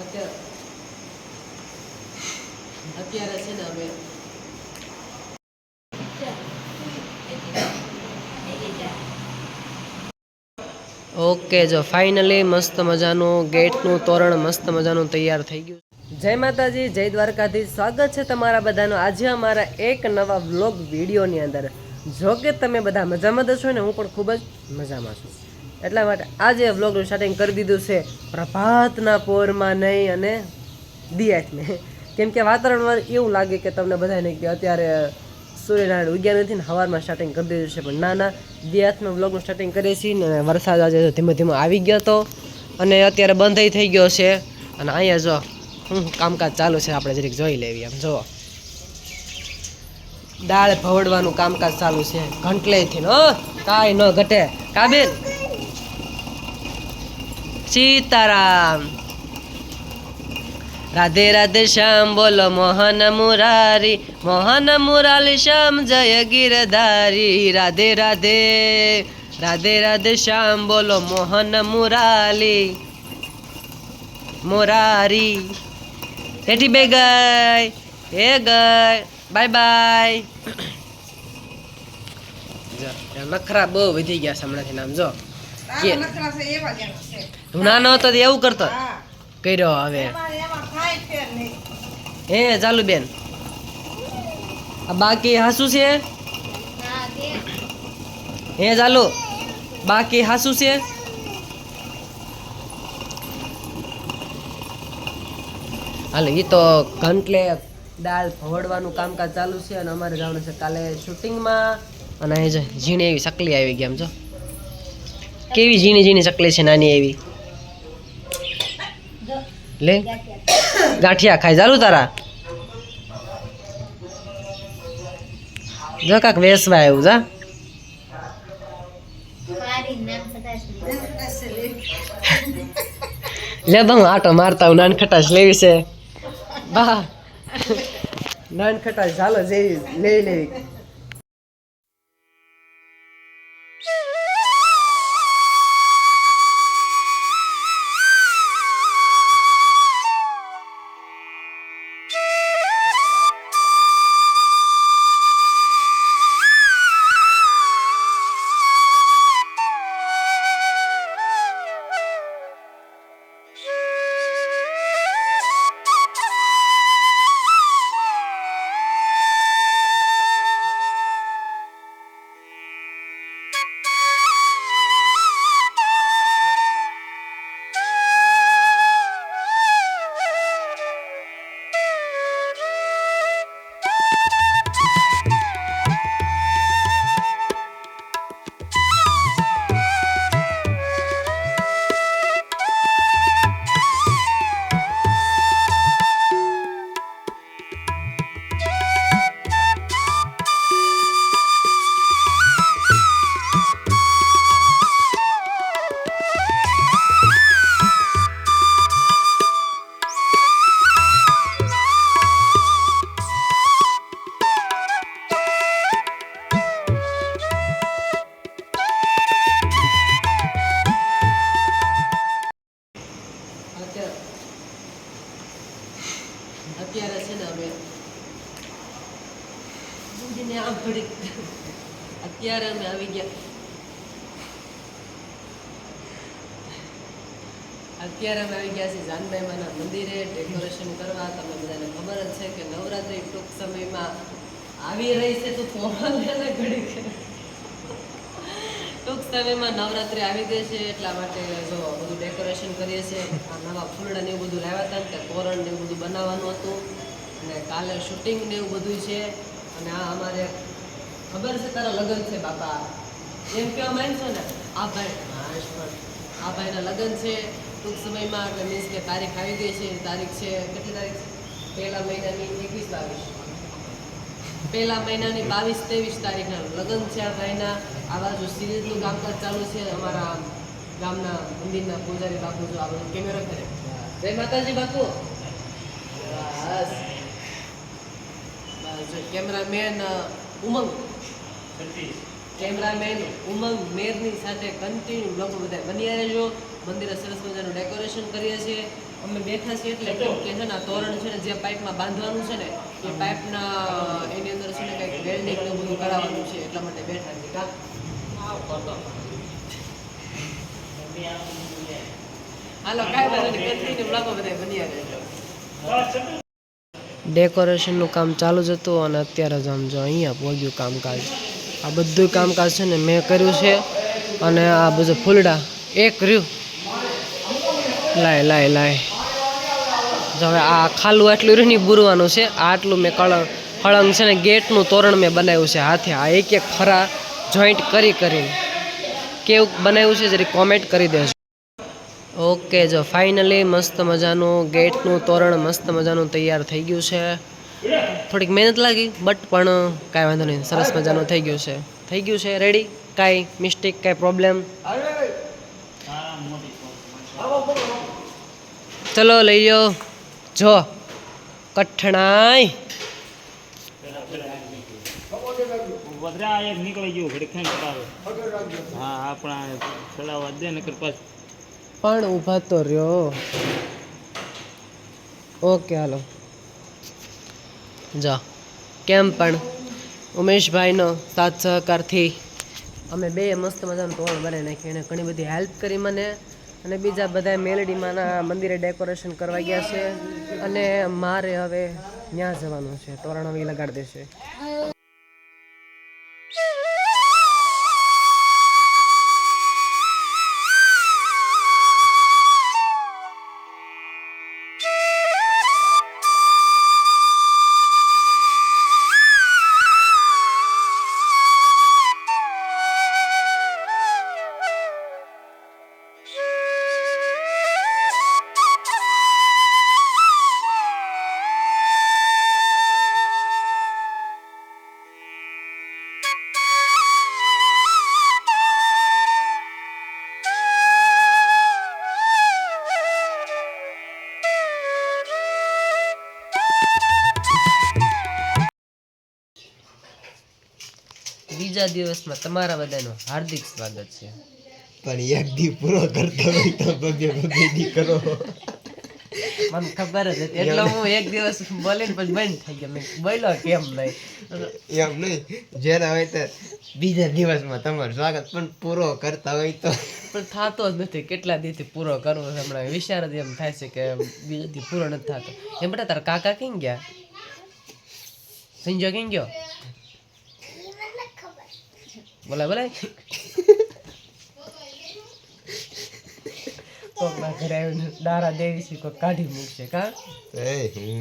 અત્યારે. છે ને અમે ઓકે, જો ફાઇનલી મસ્ત મજાનું ગેટનું તોરણ મસ્ત મજાનું તૈયાર થઈ ગયું. જય માતાજી, જય દ્વારકાધીશ. સ્વાગત છે તમારા બધાનું આજે અમારા એક નવા વ્લોગ વિડીયોની અંદર. જો કે તમે બધા મજામાં દશો ને, હું પણ ખૂબ જ મજામાં છું. એટલા માટે આજે વ્લોગનું સ્ટાર્ટિંગ કરી દીધું છે પ્રભાતના પોરમાં નહીં અને દિયાતને. કેમ કે વાતાવરણમાં એવું લાગે કે તમને બધાને કે અત્યારે સૂર્યનારાયણ ઉગ્યા નથી ને સવારમાં સ્ટાર્ટિંગ કરી દીધું છે. પણ ના ના દિયાતમાં વ્લોગનું સ્ટાર્ટિંગ કરીએ છીએ ને વરસાદ આજે ધીમે ધીમે આવી ગયો હતો અને અત્યારે બંધ થઈ ગયો છે. અને અહીંયા જો હું કામકાજ ચાલુ છે. આપણે જરીક જોઈ લેવી આમ જો, દાળ ભવડવાનું કામકાજ ચાલુ છે. ઘંટલેથી ન, કાંઈ ન ઘટે. કા બેન સીતારામ રાધે રાધે શ્યામ બોલો મોહન મુરારી મોહન મુરારી શ્યામ જય ગિરધારી રાધે રાધે રાધે રાધે શ્યામ બોલો મોહન મુરાલી મોરારી હેઠી બે ગઈ હે ગઈ બાય બાય જો નખરા બહુ વધી ગયા છે હમણાંથી નામ જો કે હું નાનો હતો તો એવું કરતો. કર્યો હવે. હે ચાલુ બેન. બાકી હાસુ છે? હે ચાલુ. બાકી હાસુ છે? હાલ એ તો ઘંટલે દાળ ભવડવાનું કામકાજ ચાલુ છે અને અમારે જવાનું છે કાલે શૂટિંગમાં અને અહીં જો ઝીણી એવી સકલી આવી ગઈ એમ જો. કેવી ઝીણી ઝીણી ચકલી છે નાની એવી? લે. ગાંઠિયા ખાઈ ચાલુ તારા. જો કાક વેસવા આવ્યું જા. લે બહુ આટો મારતા હું નાન ખટાશ લેવી છે. બા. નાન ખટાશ ચાલો જેવી, લઈ લેવી. અત્યારે અમે આવી ગયા. અત્યારે અમે આવી ગયા છીએ જાનભાઈ માના મંદિરે ડેકોરેશન કરવા. તમને બધાને ખબર જ છે કે નવરાત્રિ ટૂંક સમયમાં આવી રહી છે તો થોડા ઘડી ટૂંક સમયમાં નવરાત્રિ આવી ગઈ છે, એટલા માટે જો બધું ડેકોરેશન કરીએ છીએ. આ નવા ફૂલડા ને એવું બધું લાવ્યા હતા ને તે તોરણ ને એવું બધું બનાવવાનું હતું. અને કાલે શૂટિંગ ને એવું બધું છે. અને આ અમારે ખબર છે તારા લગ્ન છે, બાપા? એમ કહેવા માંગશો ને? આ ભાઈ હાશ પણ. આ ભાઈના લગ્ન છે. ટૂંક સમયમાં એટલે મીન્સ કે તારીખ આવી ગઈ છે. તારીખ છે, કેટલી તારીખ પહેલા મહિનાની એકવીસ બાવીસ. પહેલા મહિનાની બાવીસ ત્રેવીસ તારીખના લગ્ન છે આ ભાઈના. આ બાજુ સિરીઝનું કામકાજ ચાલુ છે. અમારા ગામના મંદિરના પૂજારી બાપુ જો આ બધું કેમેરો કરે. જય માતાજી બાપુ. બસ. કેમેરામેન ઉમંગ. કેમેરામેન ઉમંગ મેરની સાથે કન્ટિન્યુ બ્લોગ બધા બન્યા રહેજો મંદિરે સરસ મજાનું ડેકોરેશન કરીએ છીએ. અમે બેઠા છીએ એટલે કે છે ને તોરણ છે ને જે પાઇપમાં બાંધવાનું છે ને એ પાઇપના એની અંદર છે ને કંઈક વેલ્ડિંગ ને બધું કરાવવાનું છે એટલા માટે બેઠા છીએ. કા હાલો કાંઈ નહીં. કેથરીને બ્લોગો બધા બન્યા રહેજો ડેકોરેશનનું કામ ચાલુ જ હતું અને અત્યારે જ આમ જો અહીંયા પહોંચ્યું કામકાજ. આ બધું કામકાજ છે ને મેં કર્યું છે અને આ બધું ફૂલડા એક રહ્યું લાય લાય લાય. હવે આ ખાલું આટલું રહ્યું નહીં બુરવાનું છે આટલું મેં કળંગ હળંગ છે ને ગેટનું તોરણ મેં બનાવ્યું છે હાથે. આ એક એક ફરા જોઈન્ટ કરી કરીને કેવું બનાવ્યું છે જરી કોમેન્ટ કરી દેજો. ઓકે જો ફાઇનલી મસ્ત મજાનું ગેટનું તોરણ મસ્ત મજાનું તૈયાર થઈ ગયું છે. થોડીક મહેનત લાગી, બટ પણ કાંઈ વાંધો નહીં, સરસ મજાનું થઈ ગયું છે. થઈ ગયું છે રેડી કાંઈ મિસ્ટેક કાંઈ પ્રોબ્લેમ ચલો લઈ લો જો, કઠણાઈ. નીકળી ગયું હા, આપણા ચડાવવા દે, નકર પાછું પણ ઊભા તો રહ્યો. ઓકે, હાલો. જા. કેમ પણ? ઉમેશભાઈનો સાથ સહકારથી અમે બે મસ્ત મજાનું તોરણ બનાવી નાખી અને ઘણી બધી હેલ્પ કરી મને. અને બીજા બધા મેલડીમાંના મંદિરે ડેકોરેશન કરવા ગયા છે. અને મારે હવે ત્યાં જવાનું છે. તોરણ હવે લગાડી દેશે. બીજા દિવસમાં તમારા બધાનું હાર્દિક સ્વાગત છે. પણ એક દી પૂરો કરતો હોય તો બબે બબે દી કરો. મને ખબર જ હતી. એટલે હું એક દિવસ બોલીને પછી બંધ થઈ ગયો. મેં બોલ્યો કેમ નહીં? એમ નહીં. જ્યારે હોય તો બીજા દિવસમાં તમારું સ્વાગત પણ પૂરો કરતા હોય તો. પણ થતો જ નથી. કેટલા દીથી પૂરો કરવો હમણાં? વિચાર જ એમ થાય છે કે બીજા દી પૂરો નથી થતો. એમ બધા તારા કાકા કેમ ગયા? સંજો કેમ ગયો? બોલા બોલા કોકના ઘરે આવીને દારા દેવી છે કોઈ કાઢી મૂકશે કા? એ હું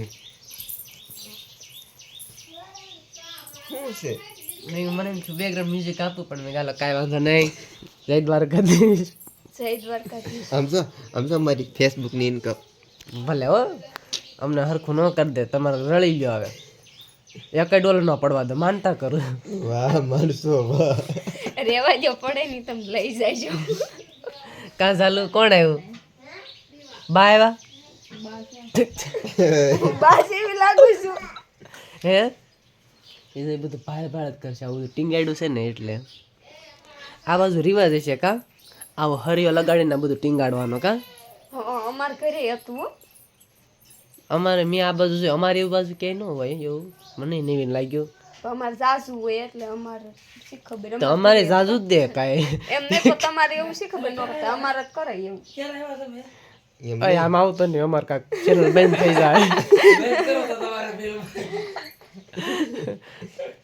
શું છે? મેં મને એમ છું બેકગ્રાઉન્ડ મ્યુઝિક આપું પણ મેં ગાલો કાંઈ વાંધો નહીં. જય દ્વારકાધીશ. જય દ્વારકા સમજો સમજો મારી ફેસબુકની ઇન્કમ ભલે હો અમને હરખું ન કરી દે તમારે રળી ગયો હવે. એક ડોલર ન પડવા દે માનતા કરું. વાહ માનસો વાહ. રેવા જો પડે ની તમે લઈ જાજો. કા ચાલુ કોણ આવ્યું બા આવ્યા બાસ એવી લાગુ છું. હે? એ બધું ભાડ જ કરશે આવું ટીંગાડ્યું છે ને એટલે. આ બાજુ રિવાજ છે કા? આવો હરિયો લગાડીને બધું ટીંગાડવાનો કા? હા અમાર ઘરે હતું હો. અમારે મેં આ બાજુ છે અમારે એવું બાજુ ક્યાંય ન હોય એવું મને નવીન લાગ્યું. અમારે સાસુ હોય એટલે અમારે શી ખબર? તો અમારે જાજુ જ દે કાંઈ. એમ તો તમારે એવું શી ખબર ન કરતા અમારે જ કરે એવું. એમ આમ આવતો નહીં અમારે કાંક ચેનલ બંધ થઈ જાય.